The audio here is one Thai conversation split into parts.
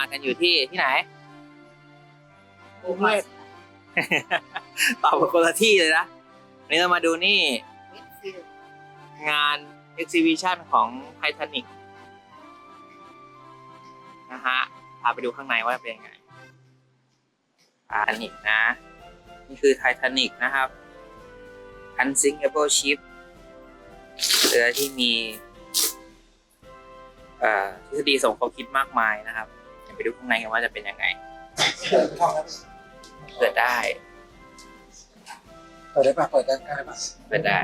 มากันอยู่ที่ที่ไหนกรุงเทพตอบคนละที่เลยนะวันนี้เรามาดูนี่ งาน exhibition ของไททานิกนะฮะพาไปดูข้างในว่าเป็นยังไงไททานิกนะ นี่คือไททานิกนะครับ unsinkable ship เรือที่มีเอ่อทฤษฎีสมคบคิดมากมายนะครับเดี๋ยว ไปดูข้างในกันว่าจะเป็นยังไงท่องครับเปิดได้เปิดได้ปะเปิดได้ได้ปะเปิดได้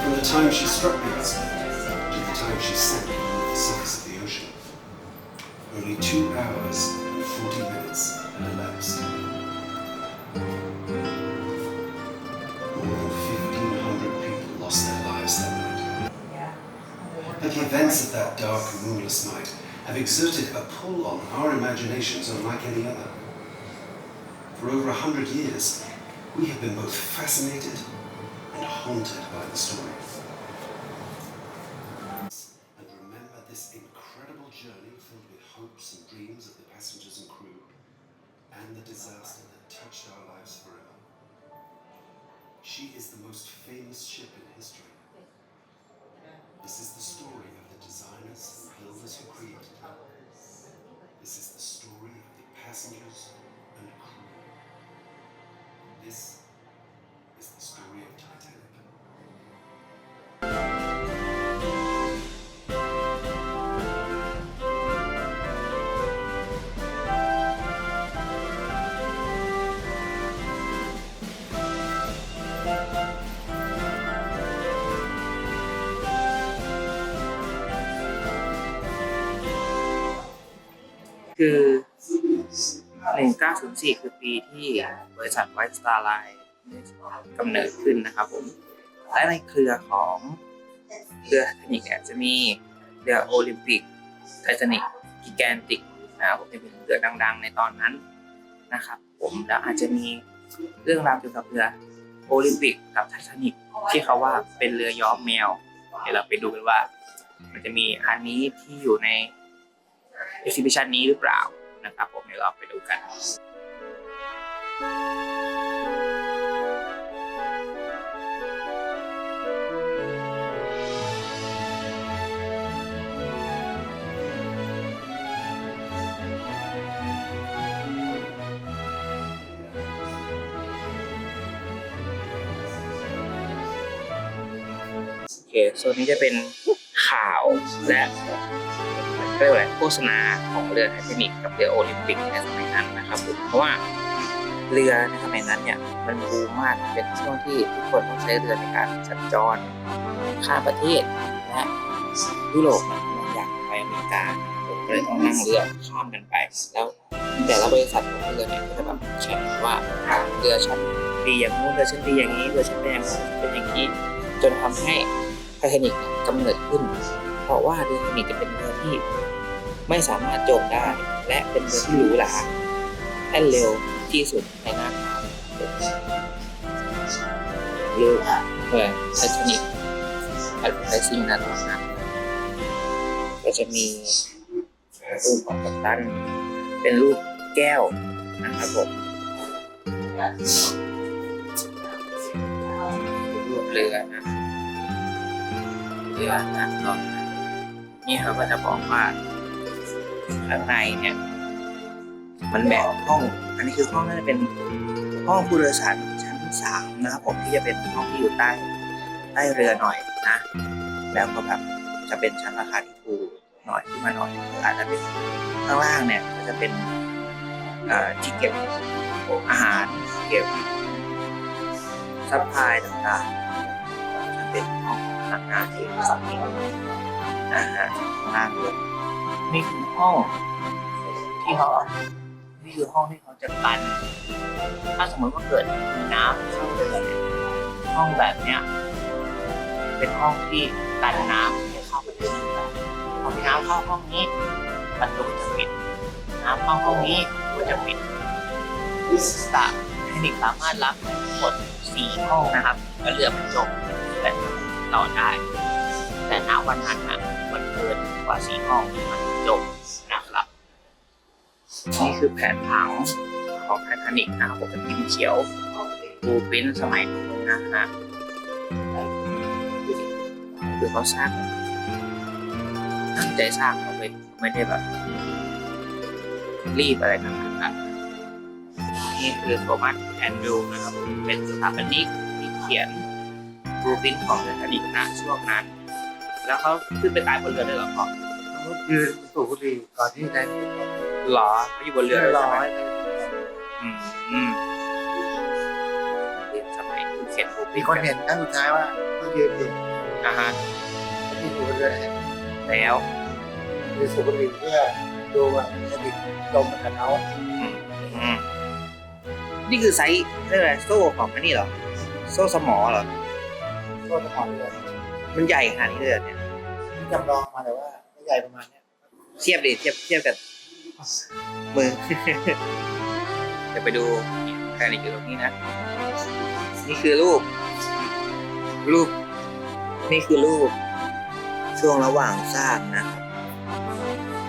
From the time she struck the iceberg to the time she sank beneath the surface of the ocean, only two hours The events of that dark, moonless night have exerted a pull on our imaginations unlike any other. For over a hundred years, we have been both fascinated and haunted by the story. And remember this incredible journey filled with hopes and dreams of the passengers and crew, and the disaster that touched our lives forever. She is the most famous ship in history. This is the story of the designers and builders who created her. This is the story of the passengers and crew. This is the story of Titanic. คือ 1904 คือปีที่บริษัทไวท์สตาร์ไลน์กำเนิดขึ้นนะครับผม และในเครือของเรือไททานิกเนี่ยจะมีเรือโอลิมปิกไททานิกกิแกนติกนะครับผมเป็นเรือดังๆในตอนนั้นนะครับ ผมแล้วอาจจะมีเรื่องราวเกี่ยวกับเรือโอลิมปิกกับไททานิกที่เขาว่าเป็นเรือย้อมแมว เดี๋ยวเราไปดูกันว่า มันจะมีอันนี้ที่อยู่ใน exhibition นี้หรือเปล่านะครับผมเดี๋ยวเราไปดูกันโอเคโซนนี้จะเป็นข่าวและ เรียกว่าอะไรโฆษณาของเรือไททานิกกับเรือโอลิมปิกในสมัยนั้นนะครับผมเพราะว่าเรือในสมัยนั้นเนี่ยมันบูมมากเป็นช่วงที่ทุกคนต้องใช้เรือในการสัญจรข้ามประเทศและยุโรปเนี่ยมันอยากไปอเมริกาผมก็เลยต้องนั่งเรือข้ามกันไป แล้วแต่ละบริษัทของเรือเนี่ยก็จะแบบแข่งว่าเรือฉันดีอย่างนู้นเรือฉันดีอย่างนี้เรือฉันเป็นอย่างเป็นอย่างนี้จนทำให้ไททานิกกำเนิดขึ้น เพราะว่าไททานิกจะเป็นเรือที่ ไม่สามารถจมได้และเป็นเรือที่หรูหราและเร็วที่สุดในหน้าน้ำเรือเรือไททานิกแอดเวอร์ไทซิ่งนะตอนนั้นก็จะมีรูปของกัปตัน เป็นรูปแก้วนะครับผมรูปเรือนะเรือนะนี่เขาก็จะบอกว่า ข้างในเนี่ย มันแบ่งห้อง อันนี้คือห้องน่าจะเป็นห้องผู้โดยสารชั้นสามนะครับผมที่จะเป็นห้องที่อยู่ใต้ใต้เรือหน่อยนะ แล้วก็แบบจะเป็นชั้นราคาที่ถูกหน่อยขึ้นมาหน่อยอาจจะเป็นข้างล่างเนี่ยก็จะเป็นที่เก็บอาหารเก็บซัพพลายต่างๆจะเป็นห้องพนักงานที่สองนิ้วนะฮะข้างล่างเลย นี่คือห้องที่เขานี่คือห้องที่เขาจะกัน ถ้าสมมติว่าเกิดมีน้ำเข้าเรือเนี่ยห้องแบบเนี้ยเป็นห้องที่กันน้ำไม่ให้เข้าไปในเรือพอมีน้ำเข้าห้องนี้ประตูจะปิด น้ำเข้าห้องนี้ประตูจะปิดสระเทคนิคสามารถรับทั้งหมดสี่ห้องนะครับแล้วเรือมันจมแต่ต่อได้ แต่ณวันนั้นนะมันเกินกว่าสีห้องมัน จบนะครับนี่คือแผนผังของไททานิกนะครับผมเป็นพิมพ์เขียวบูปรินสมัยนู้นนะฮะคือเขาสร้างตั้งใจสร้างเอาไว้ไม่ได้แบบ รีบอะไรขนาดนั้นนี่คือโทมัสแอนดรูนะครับ เป็นสถาปนิกที่เขียนบูปรินของไททานิกนะช่วงนั้น แล้วเขาขึ้นไปตายบนเรือด้วยหรอ พ่อเขายืนสูบบุหรี่ก่อนที่จะหรอเขาอยู่บนเรือด้วยร้ใช่อไหมยอืมอืมเรียนสมัยเขียนบูปริมีนท์คนเห็นครั้งสุดท้ายว่าเขายืนอยู่นะฮะที่อยู่บนเรือแล้วยืนสูบบุหรี่เพื่อดูว่าจะดิลมมันกับเขาอืมอืมนี่คือไซส์เรียกอะไรโซ่ของอันนี้เหรอ โซ่สมอเหรอโทษทั้งหมดเลยมันใหญ่ขนาดนี้เลยเหรอเนี่ยที่จำลองมาแต่ว่าไม่ให ญ่ประมาณเนี้ยเทียบดิเทียบเทียบกับมือ เดี๋ยวไปดูแคนิกอยู่ตรงนี้นะ นี่คือรูป รูป นี่คือรูป ช่วงระหว่างสร้างนะครับ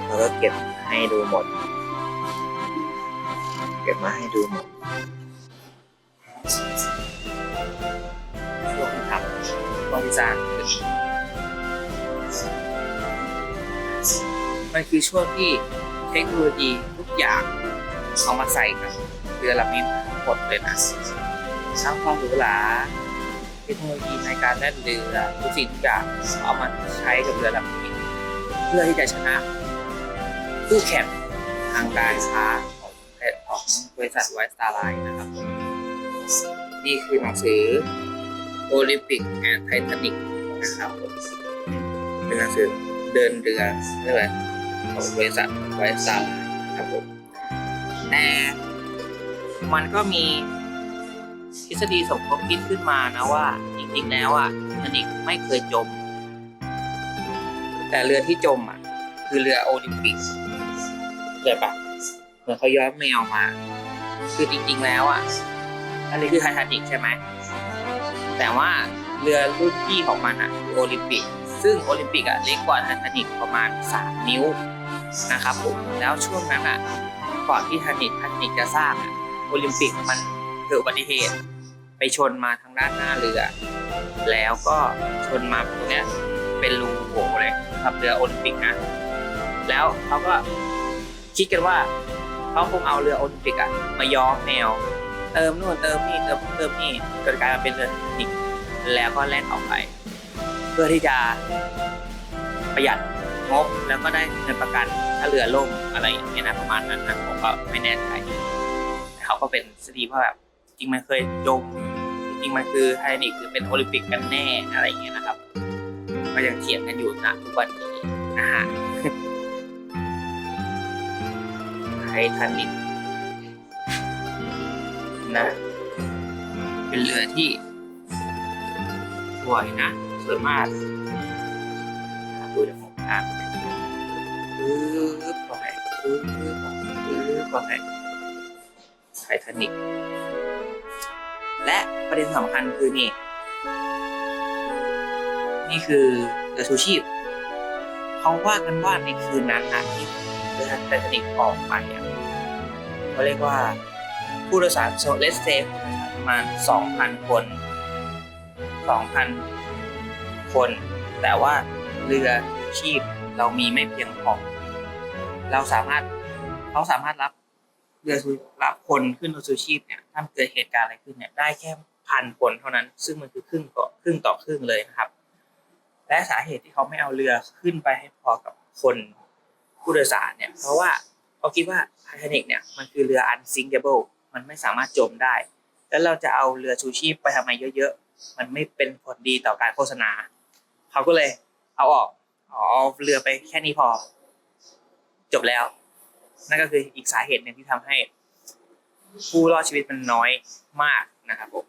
เราก็เก็บให้ดูหมด เก็บมาให้ดูหมดช่วงที่ทำช่วงที่สร้าง มันคือช่วงที่เทคโนโลยีทุกอย่างเอามาใส่กับเรือลำนี้ทั้งหมดเลยนะทั้งความหรูหราเทคโนโลยีในการแล่นเรือทุกสิ่งทุกอย่างเอามาใช้กับเรือลำนี้ เพื่อที่จะชนะคู่แข่งทางการค้าของของบริษัทไวสตาร์ไลน์นะครับ นี่คือหนังสือโอลิมปิกแอนด์ไททานิกนะครับเป็นหนังสือเดินเรือใช่ไหม ของบริษัทไวสตาร์ไลน์ครับผมแต่มันก็มีทฤษฎีสมคบคิดขึ้นมานะว่า จริงๆแล้วอะไททานิกไม่เคยจม แต่เรือที่จมอะ คือเรือโอลิมปิกเข้าใจปะเหมือนเขาย้อมแมวมา คือจริง ๆ แล้วอะ อันนี้คือไททานิกใช่ไหม แต่ว่าเรือรุ่นพี่ของมันอะคือโอลิมปิก ซึ่งโอลิมปิกอะเล็กกว่าไททานิกประมาณ 3 นิ้วนะครับผมแล้วช่วงนั้นอะก่อนที่ไททานิกไททานิกจะสร้างอะโอลิมปิกมันเกิดอุบัติเหตุไปชนมาทางด้านหน้าเรือ แล้วก็ชนมาตรงเนี้ยเป็นรูโหว่เลยครับเรือโอลิมปิกนะแล้วเขาก็คิดกันว่าเขาคงเอาเรือโอลิมปิกอะมาย้อมแนว เติมนู่นเติมนี่เติมเติมนี่จนกลายมาเป็นเรือไททานิกแล้วก็แล่นออกไป เพื่อที่จะประหยัดงบแล้วก็ได้เงินประกันถ้าเรือล่มอะไรอย่างเงี้ยนะประมาณนั้นนะผมก็ไม่แน่ใจแต่เขาก็เป็นสตีว่าแบบจริงมันเคยจมจริงมันคือไททานิกคือเป็นโอลิมปิกกันแน่อะไรอย่างเงี้ยนะครับ ก็ยังเถียงกันอยู่นะทุกวันนี้นะฮะไททานิกนะ เป็นเรือที่สวยนะ สวยมากดูจากมุมทางปึ๊บก็ให้ปึ๊บปึ๊บปึ๊บก็ให้ไททานิกและประเด็นสำคัญคือนี่ นี่คือเรือชูชีพเขาว่ากันว่าในคืนนั้นนะที่เรือไททานิกออกไปอะเขาเรียกว่าผู้โดยสารโซเลสเซฟประมาณ 2,000 คน 2,000 คน แต่ว่าเรือชูชีพเรามีไม่เพียงพอ เราสามารถเขาสามารถรับเรือรับคนขึ้นเรือชูชีพเนี่ยถ้าเกิดเหตุการณ์อะไรขึ้นเนี่ยได้แค่พันคนเท่านั้น ซึ่งมันคือครึ่งต่อครึ่งต่อครึ่งเลยนะครับ และสาเหตุที่เขาไม่เอาเรือขึ้นไปให้พอกับคนผู้โดยสารเนี่ย เพราะว่าเขาคิดว่าไททานิกเนี่ยมันคือเรือ unsinkable มันไม่สามารถจมได้ แล้วเราจะเอาเรือชูชีพไปทำไมเยอะๆ มันไม่เป็นผลดีต่อการโฆษณา เขาก็เลยเอาออกเอาเรือไปแค่นี้พอ จบแล้ว นั่นก็คืออีกสาเหตุหนึ่งที่ทำให้ ผู้รอดชีวิตมันน้อยมากนะครับผม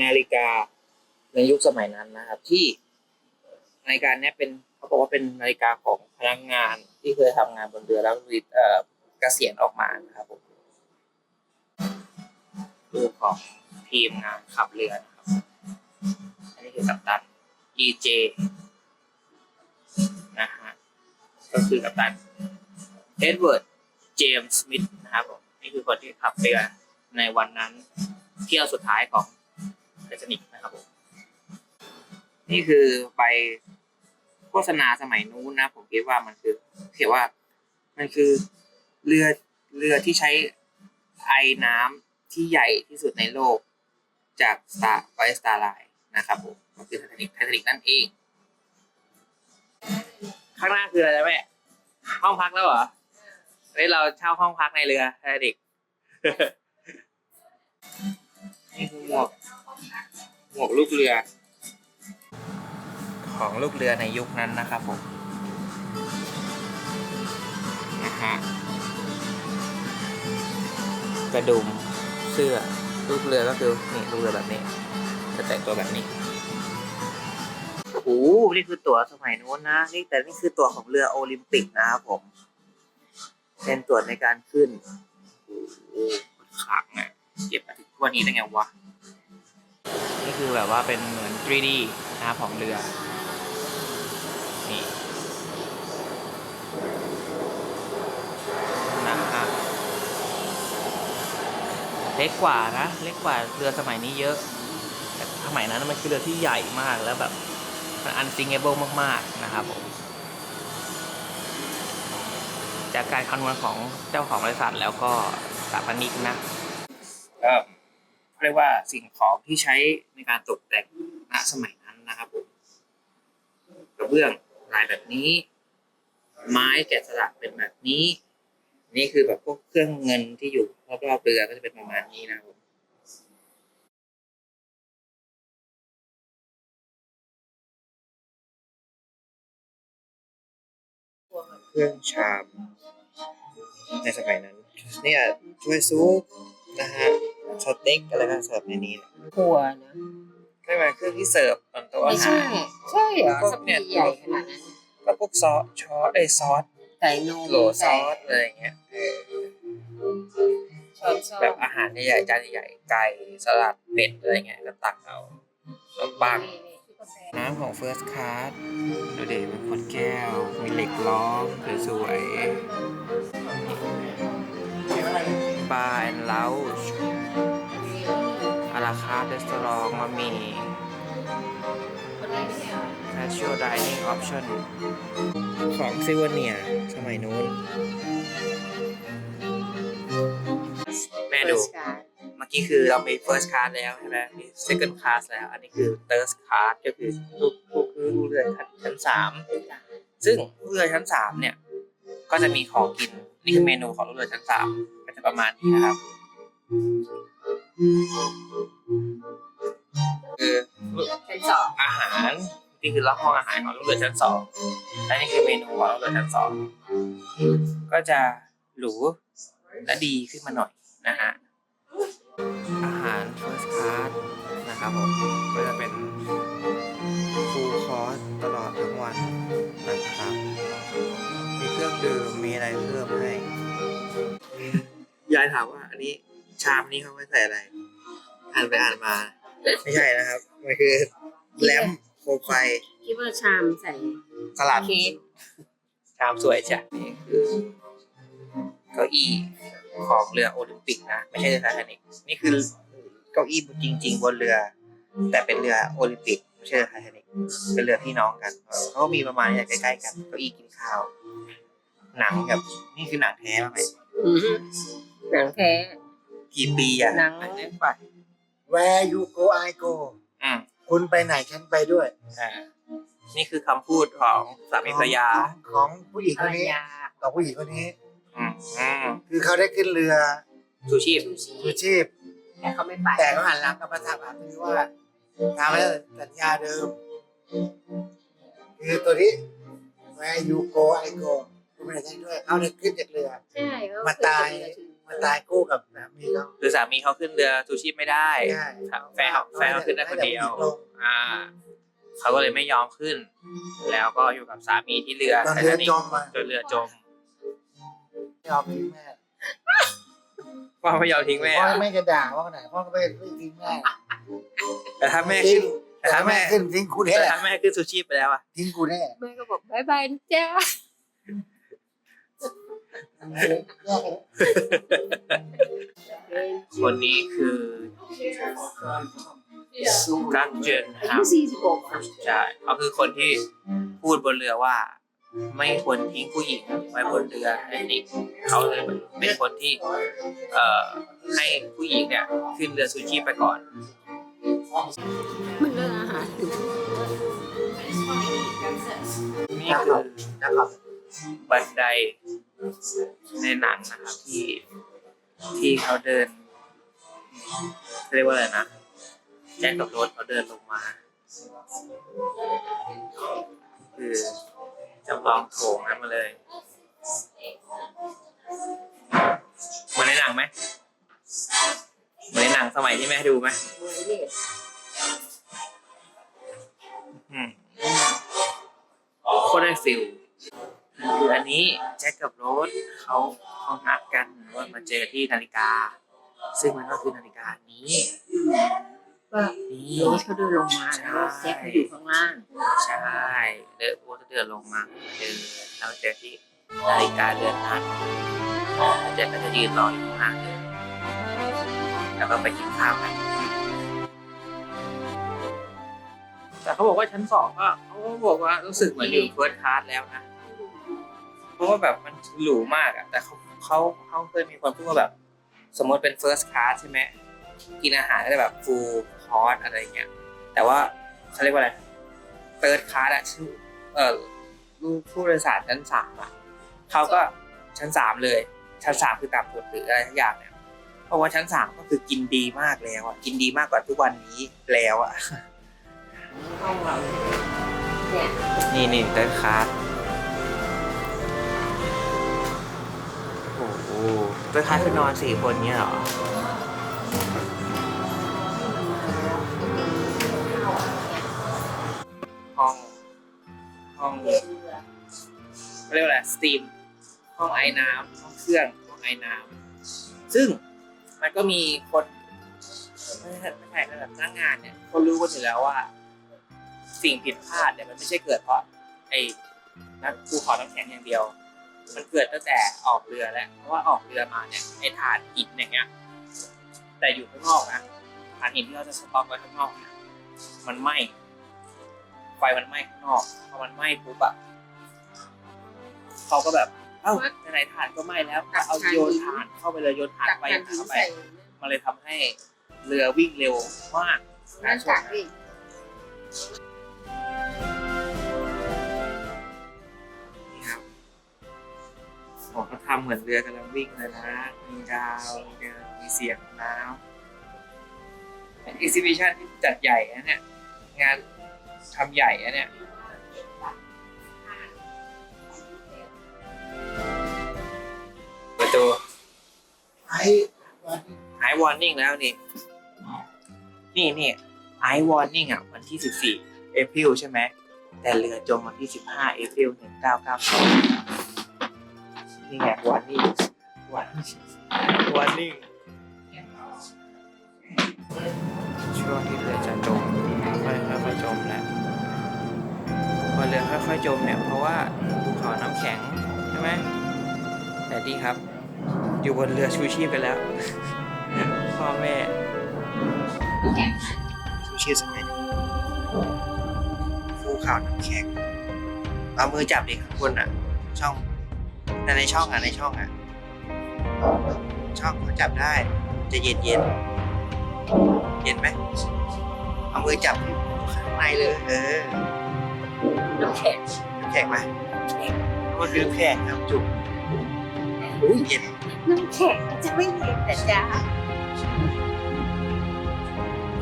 นาฬิกาในยุคสมัยนั้นนะครับ ที่นาฬิกาเนี้ยเป็นเขาบอกว่าเป็นนาฬิกาของพนักงานที่เคยทำงานบนเรือแล้วรีเอ่อเกษียณออกมานะครับผม รูปของทีมงานขับเรือนะครับ อันนี้คือกัปตัน EJ นะฮะ ก็คือกัปตันเอ็ดเวิร์ด เจมส์สมิธนะครับผม นี่คือคนที่ขับเรือในวันนั้นเที่ยวสุดท้ายของไททานิกนะครับผม นี่คือใบโฆษณาสมัยนู้นนะ ผมคิดว่ามันคือเขียนว่ามันคือเรือเรือที่ใช้ไอน้ำ ที่ใหญ่ที่สุดในโลกจากสตาร์ไวสตาร์ไลน์นะครับผมก็คือไททานิกไททานิกนั่นเอง ข้างหน้าคืออะไรแม่ห้องพักแล้วเหรอเฮ้ยเราเช่าห้องพักในเรือไททานิกนี่คือหมวกหมวกลูกเรือ ของลูกเรือในยุคนั้นนะครับผมนะฮะกระดุม สื้อลูกเรือก็คือนี่ลูกเรือแบบนี้ จะแต่งตัวแบบนี้โอ้โหนี่คือตั๋วสมัยนู้นนะนี่แต่นี่คือตั๋วของเรือโอลิมปิกนะครับผม เป็นตั๋วในการขึ้นโอ้ขลังอะเก็บมาถึงวันนี้ได้ไงวะนี่คือแบบว่าเป็นเหมือน 3D นะครับของเรือนี่นะฮะ เล็กกว่านะ เล็กกว่าเรือสมัยนี้เยอะ แต่สมัยนั้นมันคือเรือที่ใหญ่มากแล้วแบบมัน unsinkable มากๆนะครับผมจากการคำนวณของเจ้าของบริษัทแล้วก็สถาปนิกนะก็เรียกว่าสิ่งของที่ใช้ในการตกแต่งณสมัยนั้นนะครับผมกระเบื้องลายแบบนี้ ไม้แกะสลักเป็นแบบนี้ นี่คือแบบพวกเครื่องเงินที่อยู่รอบๆเรือก็จะเป็นประมาณนี้นะครับผมเครื่องชามในสมัยนั้นเนี่ยช่วยซุปนะฮะสเต็กอะไรก็เสิร์ฟในนี้นะครัวนะไม่มาเครื่องที่เสิร์ฟบนโต๊ะไม่อาหาใช่ รใช่เหรอพวกสเนี่ปียใหญ่ขนาดนั้นก็พวกซอสชอสไอยซอส ใส่นมโหลซใส่อสอะไรอย่างเงี้ยเออช้อนส้อมแบบอาหารใหญ่ๆจานใหญ่ๆไก่สลัดเป็ดอะไรเงี้ยก็ตักเอาขนมปังนี่นี่ที่กาแฟน้ำของ First Class ดูเด็เป็นขวดแก้ว มีเหล็กล้อมสวยๆบาร์แอนด์เลาช์อาราคาร์ดสตอรองมามี casual dining option ของซิวเนียสมัยนู้น แม่ดู First class เมื่อกี้คือเรามี first class แล้วใช่ไหมมี second class แล้ว อันนี้คือ third class ก็คือลูกลูกคือลูกเรือชั้นสามซึ่งลูกเรือชั้นสามเนี่ย ก็จะมีของกิน นี่คือเมนูของลูกเรือชั้นสามก็จะประมาณนี้นะครับคือชั้นสองอาหาร นี่คือรับห้องอาหารของลูกเรือชั้นสองและนี่คือเมนูของลูกเรือชั้นสองก็จะหรูและดีขึ้นมาหน่อยนะฮะอาหาร first class นะครับผมก็จะเป็น full course ตลอดทั้งวันนะครับ มีเครื่องดื่มมีอะไรเพิ่มให้ยายถามว่าอันนี้ชามนี้เขาไม่ใส่อะไรอ่านไปอ่านมา ไม่ใช่นะครับ มันคือแลม มไฟคิดว่าชามใส่สลัดเค้กชามสวยจ้ะนี่คือเก้าอี้ของเรือโอลิมปิกนะ ไม่ใช่เรือไททานิกนี่คือเก้าอี้จริง ๆ บนเรือ แต่เป็นเรือโอลิมปิกไม่ใช่เรือไททานิกเป็นเรือพี่น้องกันเขาก็มีประมาณนี้ใกล้ๆกันเก้าอี้กินข้าว หนังแบบนี่คือหนังแท้ป่ะไหมอือฮึหนังแท้ กี่ปีอะหนังอันี้ป่ะ Where you go I go อืม คุณไปไหนฉันไปด้วยอ่านี่คือคำพูดของสามีภรรยาของของผู้หญิงภครนรนี้ยาของผู้หญิงคนนี้ อืมอืมคือเขาได้ขึ้นเรือชูชีพ ชูชีชูชีพแต่เขาไม่ไปแต่เขาหันหลังกลับมาถามหาคือว่าตามสัญญาเดิม คือตัวนี้ Where you go I go คุณไปไหนฉันด้วยเขาได้ขึ้นจากเรือ ใช่เขมาตาย มาตายคู่กับสามีเขาคือสามีเขาขึ้นเรือชูชีพไม่ได้ใช่ครับแฟนเขาแฟนเขาขึ้นได้คนเดียวให้แต่ผู้หญิงลงอ่าเขาก็เลยไม่ยอมขึ้น แล้วก็อยู่กับสามีที่เรือตอนเรือไททานิคจมมาจนเรือจมยอมทิ้งแม่พ่อไม่ยอมทิ้งแม่พ่ออะแม่จะด่าพ่อขนาดพ่อก็ไม่ไม่ทิ้งแม่แต่ถ้าแม่ทิ้ขึ้งนแต่ถ้าแม่ขึ้นทิ้งกูแต่แน่ถ้าแม่ขึ้นซูชิไปแล้วอะทิ้งกูแน่แม่ก็บอกบายบายนะจ้า คนนี้คือกักเจนอาครัยุบสี่สิบหกค่ะใช่เขาคือคนที่พูดบนเรือว่า ไม่ควรทิ้งผู้หญิงไว้บนเรือไททานิกเขาเลยเป็นคนที่ เอ่อให้ผู้หญิงเนี่ยขึ้นเรือซูชิไปก่อนมันเรื่องอาหารอยู่นี่คือนะครับ บันไดในหนังนะครับที่ที่เขาเดินเรียกว่าอะไรนะแจ็คกับโรสเขาเดินลงมา คือจำลองโถงนั้นมาเลยเหมือนในหนังไหมเหมือนในหนังสมัยที่แม่ดูไหมเหมือนเนี่ยอืมโคตรได้ฟิล คืออันนี้แจ็คกับโรสเขาเขานัดกันว่ามาเจอที่นาฬิกา ซึ่งมันก็คือนาฬิกานี้ว่านี่โรสเขาเดินลงมาแล้วแจ็คเขาอยู่ข้างล่างใช่เดินโอ้เดินลงมาเดินเราเจอที่นาฬิกาเรือนนั้นแจ็คก็จะยืนรออยู่ข้างล่างเดินแล้วก็ไปกินข้าวกันแต่เขาบอกว่าชั้นสองก็เขาก็บอกว่ารู้สึกเหมือนอยู่เฟิร์สคลาสแล้วนะ เพราะว่าแบบมันหรูมากอะแต่เขาเขาเขาเคยมีคนพูดว่าแบบ สมมติเป็น first class ใช่ไหมกินอาหารก็จะแบบ full course อะไรเงี้ยแต่ว่าเขาเรียกว่าอะไร third class อะชื่อเออลูกผู้โดยสารชั้นสามอะเขาก็ชั้นสามเลย ชั้นสามคือต่ำสุดหรืออะไรทุกอย่างเนี่ยเพราะว่าชั้นสามก็คือกินดีมากแล้วอะกินดีมากกว่าทุกวันนี้แล้วอะห้องเราเนี่ยนี่นี่เดินคาร์ หเดินคาร์ดคือนอนสี่คนเนี้ยเหรอ ห้อง ห้องก็เรียกว่าอะไรสตรีม ห้องไอ้น้ำห้องเครื่อง ห้องไอ้น้ำซึ่งมันก็มีคนไม่ใช่ไม่ใช่ระดับหน้างงานเนี่ย คนรู้กันอยู่แล้วว่า สิ่งผิดพลาดเนี่ยมันไม่ใช่เกิดเพราะไอ้นักภูเขาน้ำแข็งอย่างเดียว มันเกิดตั้งแต่ออกเรือแล้ว เพราะว่าออกเรือมาเนี่ยไอ้ถ่านหินอย่างเงี้ย แต่อยู่ข้างนอกนะถ่านหินที่เราจะสต็อกไว้ข้างนอกเนี่ยมันไหม้ไฟมันไหม้ข้างนอกพอมันไหม้ปุ๊บอะเขาก็แบบเอ้าไหนๆถ่านก็ไหม้แล้วก็เอาโยนถ่านเข้าไปเลยโยนถ่านตักไปแผ่นถ่านหินเข้าไปใส่มันเลยทำให้เรือวิ่งเร็วมากนั่นตักอีกนี่ ทำเหมือนเรือกำลังวิ่งเลยนะ มีดาวมีเดินมีเสียงน้ำเป็น e ิ h ิ b ชันที่จัดใหญ่นะเนี่ย งานทำใหญ่นะเนี่ยประตูไอ้วันไอวอร์นิ่งแล้วนี่ นี่นี่ไอวอร์นิ่งอะ วันที่สิบสี่เอพิลใช่ไหม แต่เรือจมวันที่สิบห้าเอพิลห นึ่งเก้าเก้าสองนี่ไงวอร์นิ่งวอร์นิ่งวอร์นิ่งช่วงที่เรือจะจมค่อยๆค่อยๆจมแล้วพอเรือค่อยๆจมเนี่ยเพราะว่าภูเขาน้ำแข็งใช่ไหมแต่ดีครับ อยู่บนเรือชูชีพกันแล้วพ่อแม่ชูชีพสมัยนี้ภูเขาน้ำแข็งเอามือจับดิข้างบนอะช่อง แต่ในช่องอะในช่องอะ ช่องเขาจับได้ จะเย็นเย็นๆเย็นไหมเอามือจับข้างในเลย เออน้ำแข็งน้ำแข็งไหมมันคือน้ำแข็งครับจุกอุ้ยเย็นน้ำแข็งจะไม่เย็นแต่จ้า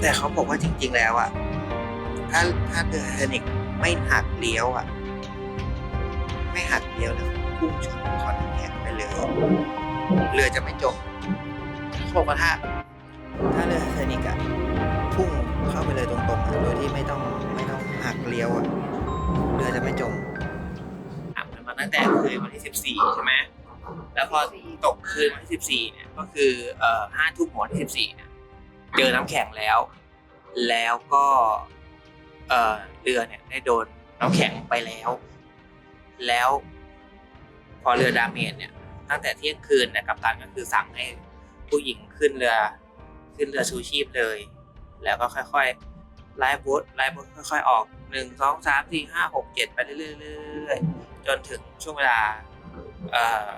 แต่เขาบอกว่าจริง ๆ แล้วอะถ้าถ้าเรือไททานิกไม่หักเลี้ยวอะไม่หักเลี้ยวแล้ว พุ่งชนคอนแข็งไปเลย เรือจะไม่จมเขาบอกว่าถ้าถ้าเรือไททานิกอะพุ่งเข้าไปเลยตรงๆอะโดยที่ไม่ต้องไม่ต้องหักเลี้ยวอะเรือจะไม่จมอะมันมาตั้งแต่คืนวันที่ 14 ใช่ไหมแล้วพอตกคืนวันที่สิบสี่เนี่ยก็คือเอ่อห้าทุ่มของวันที่สิบสี่เนี่ยเจอน้ำแข็งแล้ว แล้วก็เอ่อเรือเนี่ยได้โดนน้ำแข็งไปแล้ว แล้วพ อเรือดาเมจเนี่ยตั้งแต่เที่ยงคืนเนี่ยกัปตันก็คือสั่งให้ผู้หญิงขึ้นเรือขึ้นเรือชูชีพเลย แล้วก็ค่อยๆไล่บูทไล่บูทค่อย ๆ ออกหนึ่งสองสามสี่ห้าหกเจ็ดไปเรื่อยๆจนถึงช่วงเวลาเอ่อ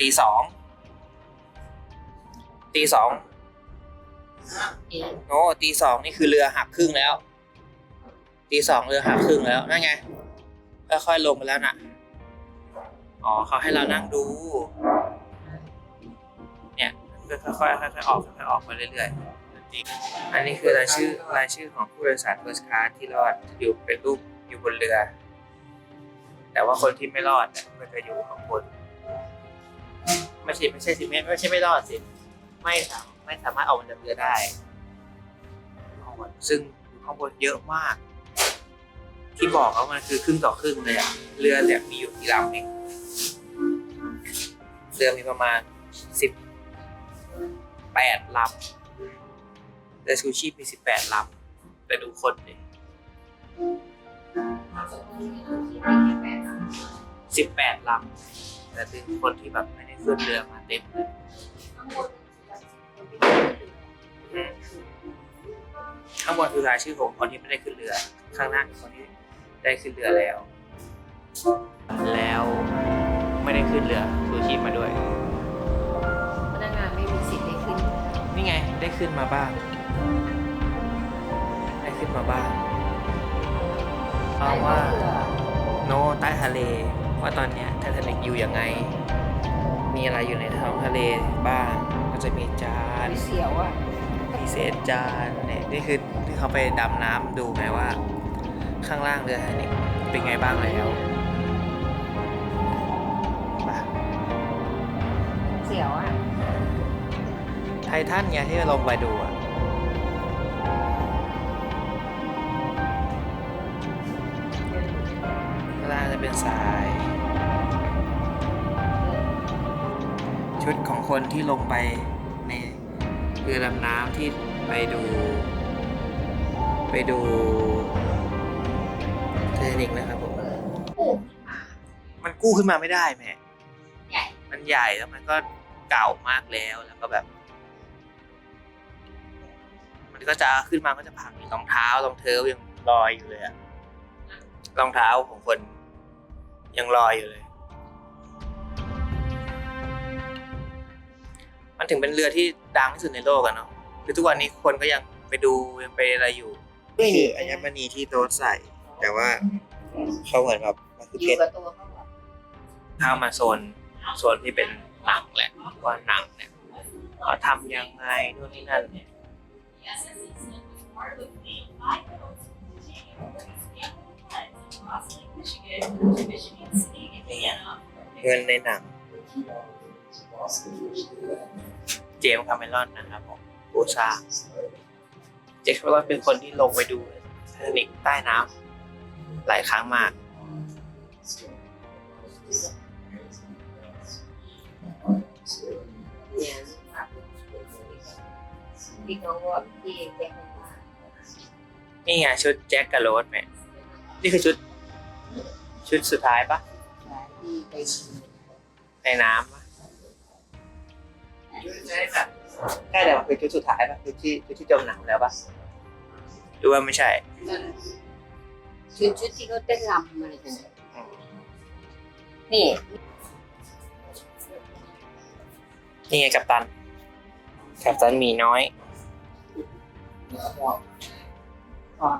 ตีสองตีสองเองโอ้ตีสองนี่คือเรือหักครึ่งแล้วตีสองเรือหักครึ่งแล้วนั่นไงค่อยๆลงไปแล้วน่ะ อ๋อเขาให้เรานั่งดู เนี่ยค่อยๆค่อยๆค่อยๆออกค่อยๆออกไปเรื่อยๆอันนี้คือรายชื่อรายชื่อของผู้โดยสาร first class ที่รอดอยู่เป็นรูปอยู่บนเรือ แต่ว่าคนที่ไม่รอดเนี่ยก็จะอยู่ข้างบนไม่ใช่ไม่ใช่สิไม่ไม่ใช่ไม่รอดสิไม่สามไม่สามารถออกมาจากเรือได้ข้างบนซึ่งข้างบนเยอะมาก ที่บอกว่ามันคือครึ่งต่อครึ่งเลยอะเรือเนี่ยมีอยู่กี่ลำเอง เรือมีประมาณสิบแปดลำเรือชูชีพมีสิบแปดลำแต่ดูคนดิสิบแปดลำแต่เป็นคนที่แบบไม่ได้ขึ้นเรือมาเต็มเลยข้างบนคือรายชื่อของคนที่ไม่ได้ขึ้นเรือ ข้างล่างคือคนที่ได้ขึ้นเรือแล้ว แล้ว ไม่ได้ขึ้นเรือชูชีพมาด้วย พนักงานไม่มีสิทธิ์ได้ขึ้นนี่ไงได้ขึ้นมาบ้าง ได้ขึ้นมาบ้างเพราะว่าโนใต้ทะเลว่าตอนเนี้ยไททานิกอยู่ยังไง มีอะไรอยู่ในท้องทะเลบ้าง ก็จะมีจานเสียวอะมีเศษจานเนี่ยนี่คือที่เขาไปดำน้ำดูไงว่า ข้างล่างเรือไททานิกเป็นไงบ้างแล้ว ททันไงที่เราลงไปดูอะข้างล่างจะเป็นทราย ชุดของคนที่ลงไปในเรือดำน้ำที่ไปดู ไปดูไททานิกนะครับผม มันกู้ขึ้นมาไม่ได้แม่ใหญ่มันใหญ่แล้วมันก็เก่ามากแล้วแล้วก็แบบ มันก็จะขึ้นมาก็จะพังรองเท้ารองเท้ายังลอยอยู่เลยอะรองเท้าของคนยังลอยอยู่เลย มันถึงเป็นเรือที่ดังที่สุดในโลกอะเนาะคือทุกวันนี้คนก็ยังไปดูยังไปอะไรอยู่นี่คืออัญมณีที่โต๊ะใส่ แต่ว่าเขาเหมือนแบบมันคืออเพยู่ชรกับตัวเขาอะเข้ามาโซนโซนที่เป็นหนังแหละว่าหนังเนี่ยเขาทำยังไงนู่นนี่นั่นเนี่ย เงินในหนังเจมส์คาเมรอนนะครับผมผู้สร้างเจมส์คาเมรอนเป็นคนที่ลงไปดูไททานิกใต้น้ำหลายครั้งมากเนี่ยที่เขาว่าที่แกมา นี่ไงชุดแจ็คกับโรสแม่นี่คือชุด ชุดสุดท้ายปะที่ไปในน้ำปะใช่แบบใช่แต่มันคือชุดสุดท้ายปะชุดที่ชุดที่จมน้ำแล้วปะหรือว่าไม่ใช่ ชุดชุดที่เขาเต้นรำอะไรกันเนี่ยนี่นี่ไงกัปตันกัปตันมีน้อย อ๋อ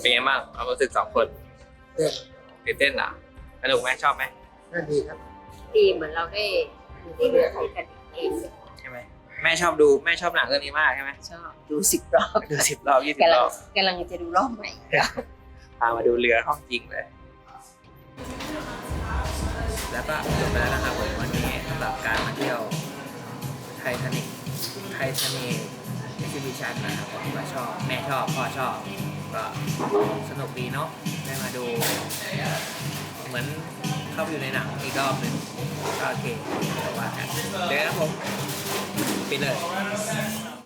เป็นไงบ้างความรู้สึกสองคนเต้น ตื่นเต้นอะสนุกไหมชอบไหมนั่นดีครับที่เหมือนเราได้อยู่ในเรือไทยกันเองใช่ไหมแม่ชอบดูแม่ชอบหนังเรื่องนี้มากใช่ไหมชอบดูสิบรอบดูสิบรอบยี่สิบกำรลังอบกำลังจะดูรอบใหม่ พามาดูเรือห้องจริงเลย แล้วก็จบไปแล้วนะครับผมวันนี้สำหรับการมาเที่ยวไททานิกไททานิก Exhibition นนะครับผมก็ชอบแม่ชอบพ่อชอบก็สนุกดีเนาะได้มาดูเหมือนเข้าไปอยู่ในหนังอีกรอบหนึ่งก็โอเคแต่ว่ากันเดี๋ยวนะผมไปเลย